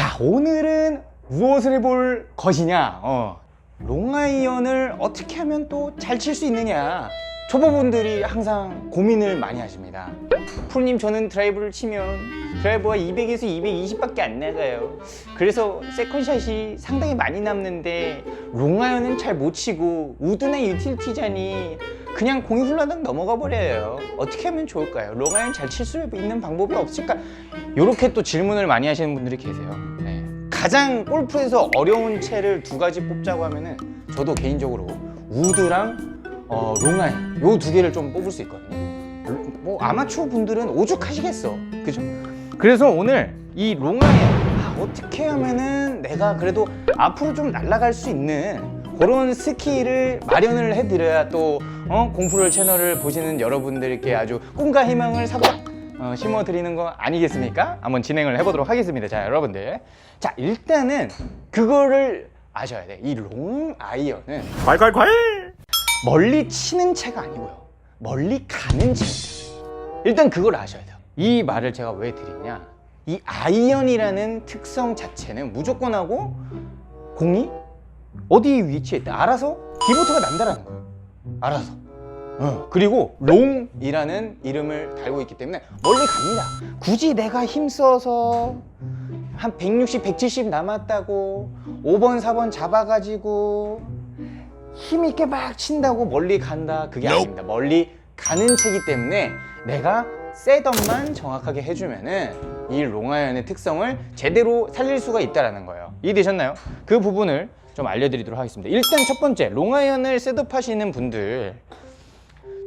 자, 오늘은 무엇을 해볼 것이냐? 어, 롱아이언을 어떻게 하면 또 잘 칠 수 있느냐? 초보분들이 항상 고민을 많이 하십니다. 프로님, 저는 드라이브를 치면 드라이버가 200에서 220밖에 안 나가요. 그래서 세컨샷이 상당히 많이 남는데 롱아이언은 잘 못 치고 우드나 유틸리티잔이 그냥 공이 훌라당 넘어가 버려요. 어떻게 하면 좋을까요? 롱아이언 잘칠 수 있는 방법이 없을까? 이렇게 또 질문을 많이 하시는 분들이 계세요. 네. 가장 골프에서 어려운 채를 두 가지 뽑자고 하면은 저도 개인적으로 우드랑 어, 롱아이언 요두 개를 좀 뽑을 수 있거든요. 뭐 아마추어 분들은 오죽하시겠어, 그죠? 그래서 오늘 이 롱아이언 아, 어떻게 하면은 내가 그래도 앞으로 좀 날아갈 수 있는 그런 스킬을 마련을 해드려야 또 어? 공프롤 채널을 보시는 여러분들께 아주 꿈과 희망을 사고 어, 심어드리는 거 아니겠습니까? 한번 진행을 해보도록 하겠습니다. 자, 여러분들. 자, 일단은 그거를 아셔야 돼. 이 롱 아이언은 콸콸콸! 멀리 치는 채가 아니고요. 멀리 가는 채입니다. 일단 그걸 아셔야 돼요. 이 말을 제가 왜 드리냐. 이 아이언이라는 특성 자체는 무조건 하고 공이 어디 위치에 있다. 알아서 디보트가 난다라는 거예요. 알아서. 어, 그리고 롱이라는 이름을 달고 있기 때문에 멀리 갑니다. 굳이 내가 힘써서 한 160, 170 남았다고 5번, 4번 잡아가지고 힘있게 막 친다고 멀리 간다. 그게 아닙니다. 멀리 가는 채기 때문에 내가 셋업만 정확하게 해주면은 이 롱아이언의 특성을 제대로 살릴 수가 있다라는 거예요. 이해되셨나요? 그 부분을 좀 알려드리도록 하겠습니다. 일단 첫 번째, 롱아이언을 셋업하시는 분들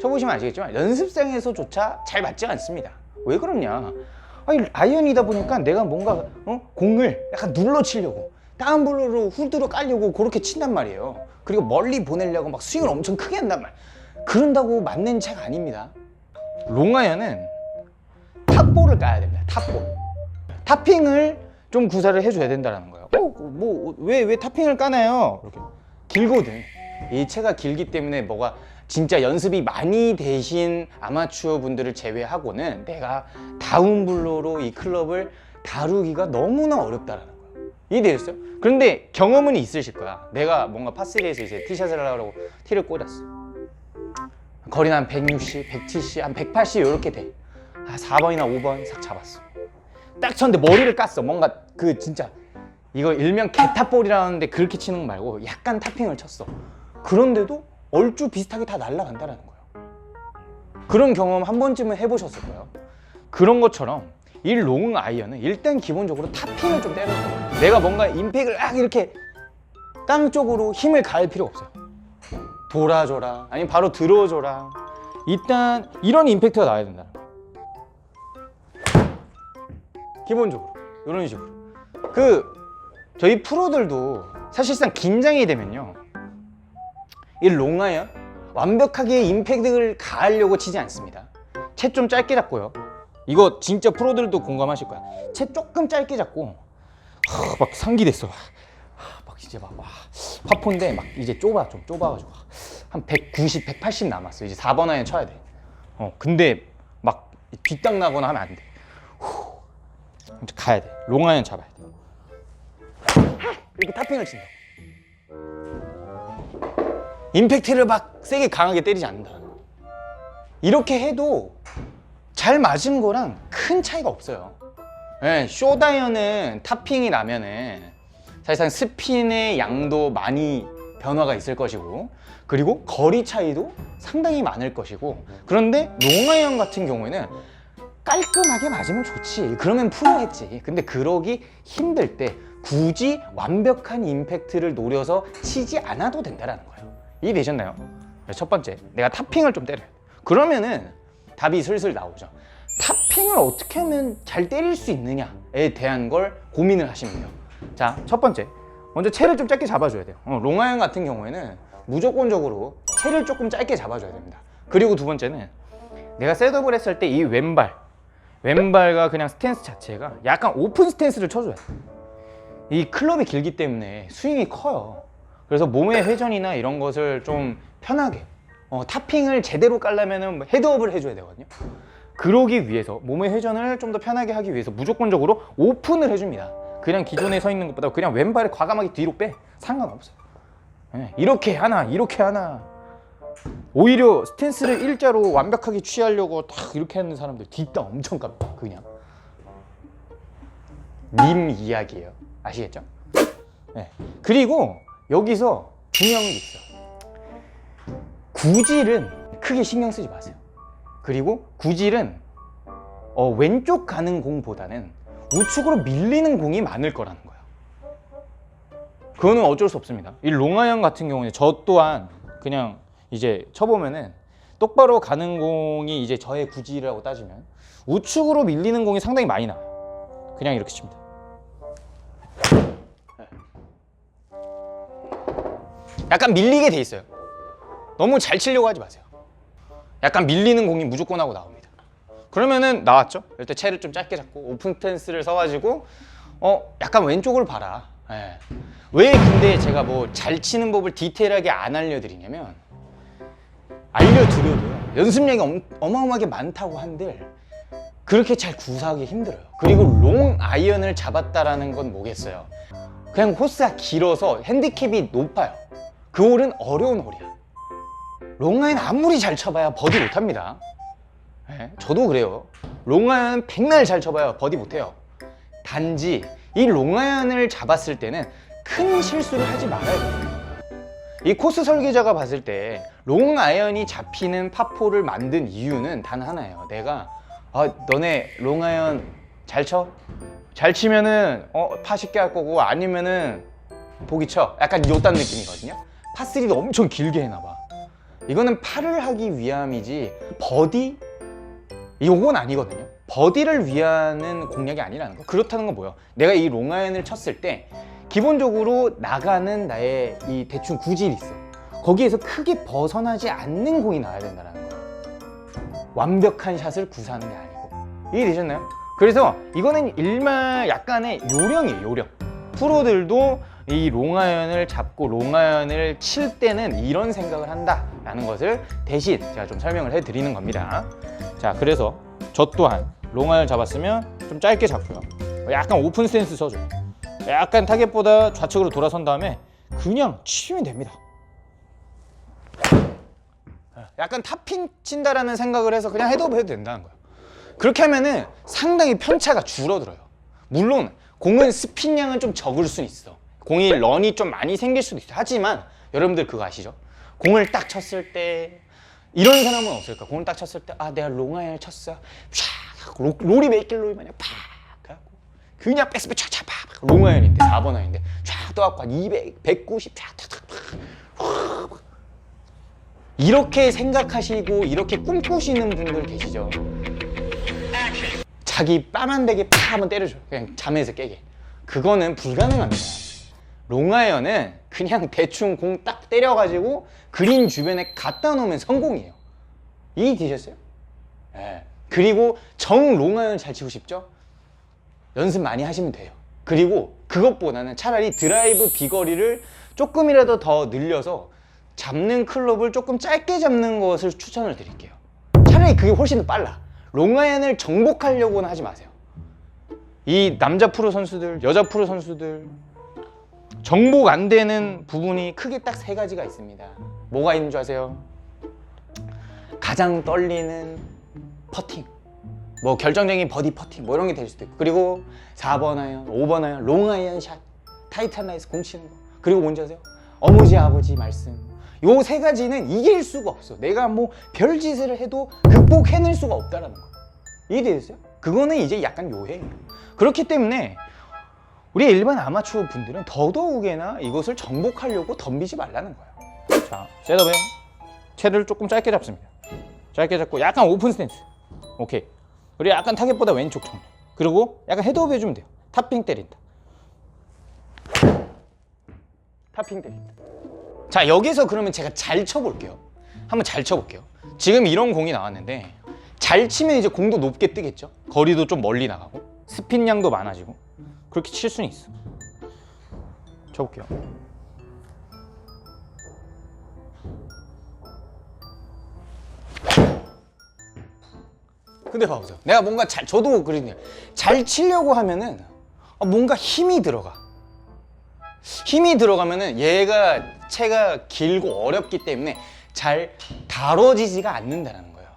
쳐보시면 아시겠지만 연습장에서조차 잘 맞지 않습니다. 왜 그러냐? 아니, 아이언이다 보니까 내가 뭔가 어? 공을 약간 눌러 치려고 다운블로로 후드로 깔려고 그렇게 친단 말이에요. 그리고 멀리 보내려고 막 스윙을 엄청 크게 한단 말. 그런다고 맞는 채가 아닙니다. 롱아이언은 탑볼을 까야 됩니다. 탑볼. 탑핑을 좀 구사를 해줘야 된다는 거예요. 어, 뭐왜 왜 탑핑을 까나요? 이렇게 길거든. 이 채가 길기 때문에 뭐가 진짜 연습이 많이 되신 아마추어 분들을 제외하고는 내가 다운블로로 이 클럽을 다루기가 너무나 어렵다라는 거예요. 이해되셨어요? 그런데 경험은 있으실 거야. 내가 뭔가 파3에서 이제 티샷을 하려고 티를 꽂았어. 거리는 한 160, 170, 한 180 이렇게 돼. 아, 4번이나 5번 싹 잡았어. 딱 쳤는데 머리를 깠어. 뭔가 그 진짜 이거 일명 개탑볼이라는데 그렇게 치는 거 말고 약간 탑핑을 쳤어. 그런데도 얼추 비슷하게 다 날아간다는 거예요. 그런 경험 한 번쯤은 해보셨을 거예요. 그런 것처럼 이 롱 아이언은 일단 기본적으로 탑핑을 좀 때려야 돼요. 내가 뭔가 임팩을 막 이렇게 땅 쪽으로 힘을 가할 필요 없어요. 돌아줘라, 아니면 바로 들어줘라. 일단 이런 임팩트가 나와야 된다. 기본적으로 이런 식으로. 그 저희 프로들도 사실상 긴장이 되면요. 이 롱아이언 완벽하게 임팩트를 가하려고 치지 않습니다. 채 좀 짧게 잡고요. 이거 진짜 프로들도 공감하실 거야. 채 조금 짧게 잡고 하, 막 상기됐어. 하, 막 이제 막 와, 파포인데 막 이제 좁아 좀 좁아가지고 한 190, 180 남았어. 이제 4번 아이언 쳐야 돼. 어 근데 막 뒷땅 나거나 하면 안 돼. 후, 이제 가야 돼. 롱아이언 잡아야 돼. 이렇게 탑핑을 친다. 임팩트를 막 세게 강하게 때리지 않는다. 이렇게 해도 잘 맞은 거랑 큰 차이가 없어요. 예, 쇼다이언은 탑핑이 나면은 사실상 스핀의 양도 많이 변화가 있을 것이고 그리고 거리 차이도 상당히 많을 것이고 그런데 롱아이언 같은 경우에는 깔끔하게 맞으면 좋지. 그러면 프로겠지. 근데 그러기 힘들 때 굳이 완벽한 임팩트를 노려서 치지 않아도 된다는 거예요. 이해되셨나요? 첫 번째 내가 탑핑을 좀 때려요. 그러면은 답이 슬슬 나오죠. 탑핑을 어떻게 하면 잘 때릴 수 있느냐에 대한 걸 고민을 하시면 돼요. 자첫 번째 먼저 채를 좀 짧게 잡아줘야 돼요. 어, 롱아이언 같은 경우에는 무조건적으로 채를 조금 짧게 잡아줘야 됩니다. 그리고 두 번째는 내가 셋업을 했을 때 이 왼발 왼발과 그냥 스탠스 자체가 약간 오픈 스탠스를 쳐줘야 돼. 이 클럽이 길기 때문에 스윙이 커요. 그래서 몸의 회전이나 이런 것을 좀 편하게 어, 탑핑을 제대로 깔려면 뭐 헤드업을 해줘야 되거든요. 그러기 위해서 몸의 회전을 좀 더 편하게 하기 위해서 무조건적으로 오픈을 해줍니다. 그냥 기존에 서 있는 것보다 그냥 왼발을 과감하게 뒤로 빼 상관없어요 예, 이렇게 하나 이렇게 하나 오히려 스탠스를 일자로 완벽하게 취하려고 딱 이렇게 하는 사람들 뒷땅 엄청 깝니다 그냥. 님 이야기예요. 아시겠죠? 네. 그리고 여기서 중요한 게 있어. 구질은 크게 신경 쓰지 마세요. 그리고 구질은 어, 왼쪽 가는 공보다는 우측으로 밀리는 공이 많을 거라는 거예요 그거는 어쩔 수 없습니다. 이 롱아이언 같은 경우는 저 또한 그냥 이제 쳐보면은 똑바로 가는 공이 이제 저의 구질이라고 따지면 우측으로 밀리는 공이 상당히 많이 나와요 그냥 이렇게 칩니다 약간 밀리게 돼 있어요. 너무 잘 치려고 하지 마세요. 약간 밀리는 공이 무조건 하고 나옵니다. 그러면은 나왔죠? 이때 채를 좀 짧게 잡고 오픈 스탠스를 서가지고 어 약간 왼쪽을 봐라. 예. 왜 근데 제가 뭐 잘 치는 법을 디테일하게 안 알려드리냐면 알려드려도요 연습량이 엄, 어마어마하게 많다고 한들 그렇게 잘 구사하기 힘들어요. 그리고 롱 아이언을 잡았다라는 건 뭐겠어요? 그냥 코스가 길어서 핸디캡이 높아요. 그 홀은 어려운 홀이야. 롱아이언 아무리 잘 쳐봐야 버디 못합니다. 예, 저도 그래요. 롱아이언 백날 잘 쳐봐야 버디 못해요. 단지 이 롱아이언을 잡았을 때는 큰 실수를 하지 말아야 돼요. 이 코스 설계자가 봤을 때 롱 아이언이 잡히는 파포를 만든 이유는 단 하나예요. 내가 아 너네 롱 아이언 잘 쳐? 잘 치면은 어파 쉽게 할 거고 아니면은 보기 쳐. 약간 요딴 느낌이거든요. 파3도 엄청 길게 해놔 봐. 이거는 파를 하기 위함이지 버디 이건 아니거든요. 버디를 위하는 공략이 아니라는 거. 그렇다는 건 뭐예요? 내가 이 롱아이언을 쳤을 때 기본적으로 나가는 나의 이 대충 구질이 있어. 거기에서 크게 벗어나지 않는 공이 나와야 된다는 거예요. 완벽한 샷을 구사하는 게 아니고. 이해되셨나요? 그래서 이거는 일말 약간의 요령이에요, 요령. 프로들도 이 롱아이언을 잡고 롱아이언을 칠 때는 이런 생각을 한다라는 것을 대신 제가 좀 설명을 해드리는 겁니다. 자, 그래서 저 또한 롱아이언 잡았으면 좀 짧게 잡고요. 약간 오픈 스탠스 써줘. 약간 타겟보다 좌측으로 돌아선 다음에 그냥 치면 됩니다. 약간 탑핑 친다라는 생각을 해서 그냥 헤드오브 해도 된다는 거예요. 그렇게 하면은 상당히 편차가 줄어들어요. 물론 공은 스핀량은 좀 적을 수 있어. 공이 런이 좀 많이 생길 수도 있어. 하지만 여러분들 그거 아시죠? 공을 딱 쳤을 때 이런 사람은 없을까? 공을 딱 쳤을 때 아 내가 롱아이언을 쳤어. 쫙 로, 롤이 메이킬 롤이 마냥 팍 그냥 뺐으면 촥촥 팍 롱 아이언인데 4번 아이인데 쫙 떠갖고 한 200, 190 쫙, 쫙, 쫙, 쫙. 이렇게 생각하시고 이렇게 꿈꾸시는 분들 계시죠? 자기 뺨한 대게 팍 한번 때려줘. 그냥 잠에서 깨게. 그거는 불가능합니다. 롱아이언은 그냥 대충 공 딱 때려가지고 그린 주변에 갖다 놓으면 성공이에요. 이해 되셨어요? 예. 그리고 정 롱아이언 잘 치고 싶죠? 연습 많이 하시면 돼요. 그리고 그것보다는 차라리 드라이브 비거리를 조금이라도 더 늘려서 잡는 클럽을 조금 짧게 잡는 것을 추천을 드릴게요. 차라리 그게 훨씬 더 빨라. 롱아이언을 정복하려고는 하지 마세요. 이 남자 프로 선수들, 여자 프로 선수들 정복 안 되는 부분이 크게 딱 세 가지가 있습니다. 뭐가 있는 줄 아세요? 가장 떨리는 퍼팅. 뭐 결정적인 버디 퍼팅 뭐 이런 게 될 수도 있고. 그리고 4번 아이언, 5번 아이언, 롱 아이언 샷, 타이탄 라이스 공 치는 거. 그리고 뭔지 아세요? 어머지 아버지 말씀. 요 세 가지는 이길 수가 없어. 내가 뭐 별짓을 해도 극복해낼 수가 없다라는 거. 이해되셨어요? 그거는 이제 약간 요해예요 그렇기 때문에 우리 일반 아마추어 분들은 더더욱이나 이것을 정복하려고 덤비지 말라는 거예요. 자 셋업에 채를 조금 짧게 잡습니다. 짧게 잡고 약간 오픈 스탠스. 오케이 그리고 약간 타겟보다 왼쪽 정도. 그리고 약간 헤드업 해주면 돼요. 탑핑 때린다. 탑핑 때린다. 자 여기서 그러면 제가 잘 쳐볼게요. 한번 잘 쳐볼게요. 지금 이런 공이 나왔는데 잘 치면 이제 공도 높게 뜨겠죠? 거리도 좀 멀리 나가고 스핀 양도 많아지고 그렇게 칠 수는 있어. 쳐볼게요 근데 봐보세요. 내가 뭔가 잘, 저도 그러네요. 잘 치려고 하면은, 아, 뭔가 힘이 들어가. 힘이 들어가면은 얘가 채가 길고 어렵기 때문에 잘 다뤄지지가 않는다는 거예요.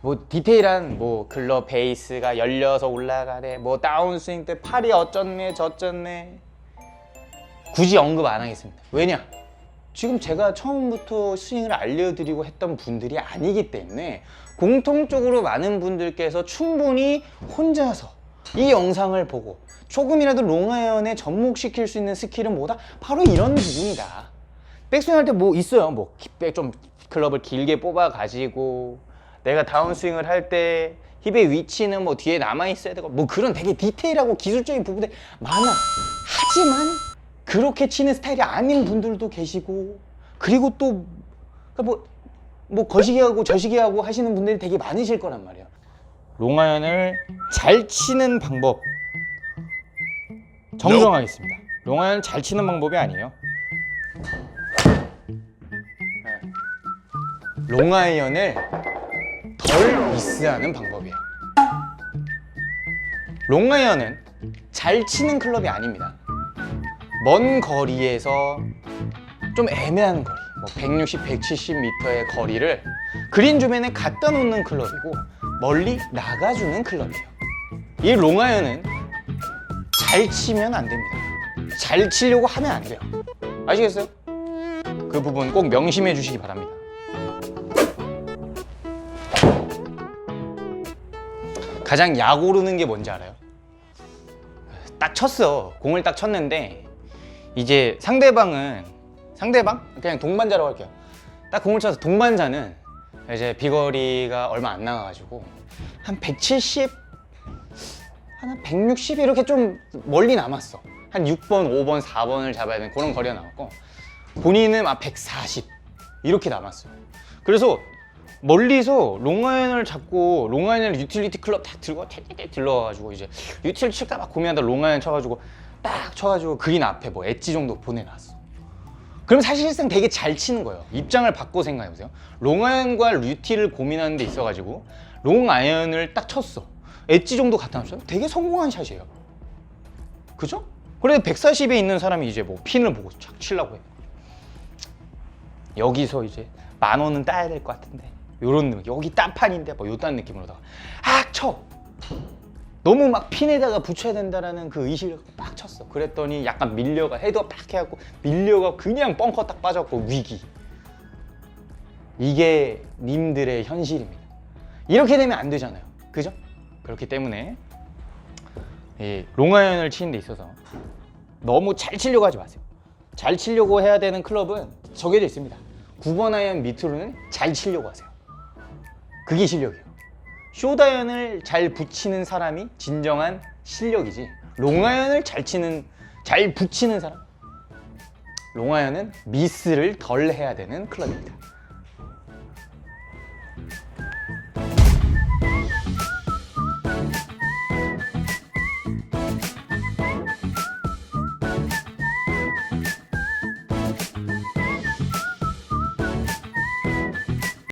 뭐 디테일한 뭐 글러 베이스가 열려서 올라가래, 뭐 다운스윙 때 팔이 어쩌네 저쩌네 굳이 언급 안 하겠습니다. 왜냐? 지금 제가 처음부터 스윙을 알려드리고 했던 분들이 아니기 때문에 공통적으로 많은 분들께서 충분히 혼자서 이 영상을 보고 조금이라도 롱아이언에 접목시킬 수 있는 스킬은 뭐다? 바로 이런 부분이다. 백스윙 할 때 뭐 있어요. 뭐 좀 클럽을 길게 뽑아 가지고 내가 다운스윙을 할 때 힙의 위치는 뭐 뒤에 남아 있어야 되고 뭐 그런 되게 디테일하고 기술적인 부분들 많아. 하지만 그렇게 치는 스타일이 아닌 분들도 계시고 그리고 또 뭐, 뭐 거시기 하고 저시기 하고 하시는 분들이 되게 많으실 거란 말이에요. 롱아이언을 잘 치는 방법 정정하겠습니다. 롱아이언 잘 치는 방법이 아니에요. 네. 롱아이언을 덜 미스하는 방법이에요. 롱아이언은 잘 치는 클럽이 아닙니다. 먼 거리에서 좀 애매한 거리, 뭐 160, 170m의 거리를 그린 주변에 갖다 놓는 클럽이고 멀리 나가주는 클럽이에요. 이 롱아이언은 잘 치면 안 됩니다. 잘 치려고 하면 안 돼요. 아시겠어요? 그 부분 꼭 명심해 주시기 바랍니다. 가장 약 오르는 게 뭔지 알아요? 딱 쳤어. 공을 딱 쳤는데 이제 상대방은 상대방 그냥 동반자라고 할게요. 딱 공을 쳐서 동반자는 이제 비거리가 얼마 안 나가가지고 한 170, 한 160 이렇게 좀 멀리 남았어. 한 6번, 5번, 4번을 잡아야 되는 그런 거리가 남았고 본인은 막140 이렇게 남았어요. 그래서 멀리서 롱아이언을 잡고 롱아이언을 유틸리티 클럽 딱 들고 텔텔 들러가지고 이제 유틸 칠까 막 고민하다 롱아이언 쳐가지고 딱 쳐가지고 그린 앞에 뭐 엣지 정도 보내놨어. 그럼 사실상 되게 잘 치는 거예요. 입장을 바꿔 생각해보세요. 롱아이언과 유틸을 고민하는 데 있어가지고 롱아이언을 딱 쳤어. 엣지 정도 갖다 놨어요. 되게 성공한 샷이에요. 그죠? 그래도 140에 있는 사람이 이제 뭐 핀을 보고 착 치려고 해. 여기서 이제 만 원은 따야 될 것 같은데 요런 느낌 여기 딴판인데 뭐 요딴 느낌으로다가 악 쳐! 너무 막 핀에다가 붙여야 된다라는 그 의식을 빡 쳤어. 그랬더니 약간 밀려가 헤드가 빡 해갖고 밀려가 그냥 뻥커 딱 빠졌고 위기. 이게 님들의 현실입니다. 이렇게 되면 안 되잖아요. 그죠? 그렇기 때문에 이 롱아이언을 치는 데 있어서 너무 잘 치려고 하지 마세요. 잘 치려고 해야 되는 클럽은 정해져 있습니다. 9번 아이언 밑으로는 잘 치려고 하세요. 그게 실력이에요 쇼다이언을 잘 붙이는 사람이 진정한 실력이지. 롱아이언을 잘 치는 잘 붙이는 사람. 롱아이언은 미스를 덜 해야 되는 클럽입니다